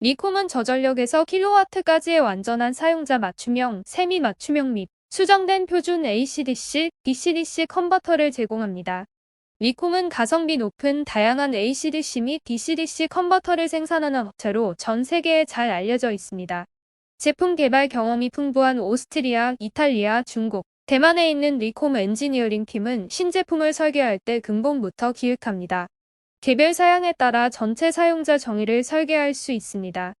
리콤은 저전력에서 킬로와트까지의 완전한 사용자 맞춤형, 세미 맞춤형 및 수정된 표준 ACDC, DCDC 컨버터를 제공합니다. 리콤은 가성비 높은 다양한 ACDC 및 DCDC 컨버터를 생산하는 업체로 전 세계에 잘 알려져 있습니다. 제품 개발 경험이 풍부한 오스트리아, 이탈리아, 중국, 대만에 있는 리콤 엔지니어링 팀은 신제품을 설계할 때 근본부터 기획합니다. 개별 사양에 따라 전체 사용자 정의를 설계할 수 있습니다.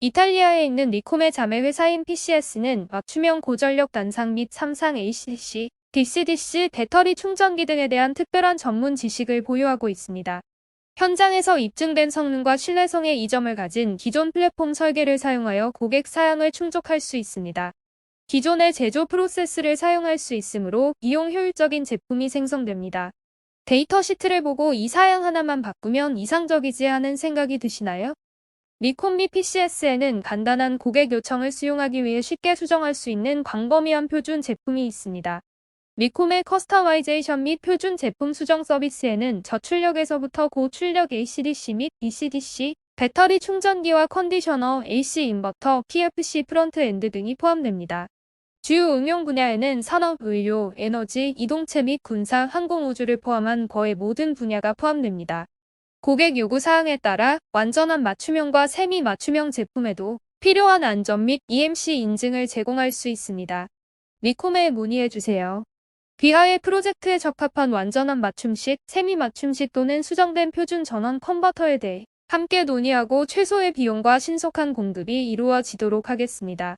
이탈리아에 있는 리콤의 자매 회사인 PCS는 맞춤형 고전력 단상 및 삼상 ACDC, DCDC, 배터리 충전기 등에 대한 특별한 전문 지식을 보유하고 있습니다. 현장에서 입증된 성능과 신뢰성의 이점을 가진 기존 플랫폼 설계를 사용하여 고객 사양을 충족할 수 있습니다. 기존의 제조 프로세스를 사용할 수 있으므로 이용 효율적인 제품이 생성됩니다. 데이터 시트를 보고 이 사양 하나만 바꾸면 이상적이지 않은 생각이 드시나요? 리콤 및 PCS에는 간단한 고객 요청을 수용하기 위해 쉽게 수정할 수 있는 광범위한 표준 제품이 있습니다. 리콤의 커스터마이제이션 및 표준 제품 수정 서비스에는 저출력에서부터 고출력 ACDC 및 DCDC, 배터리 충전기와 컨디셔너, AC 인버터, PFC 프론트엔드 등이 포함됩니다. 주요 응용 분야에는 산업, 의료, 에너지, 이동체 및 군사, 항공우주를 포함한 거의 모든 분야가 포함됩니다. 고객 요구 사항에 따라 완전한 맞춤형과 세미 맞춤형 제품에도 필요한 안전 및 EMC 인증을 제공할 수 있습니다. 리콤에 문의해 주세요. 귀하의 프로젝트에 적합한 완전한 맞춤식, 세미 맞춤식 또는 수정된 표준 전원 컨버터에 대해 함께 논의하고 최소의 비용과 신속한 공급이 이루어지도록 하겠습니다.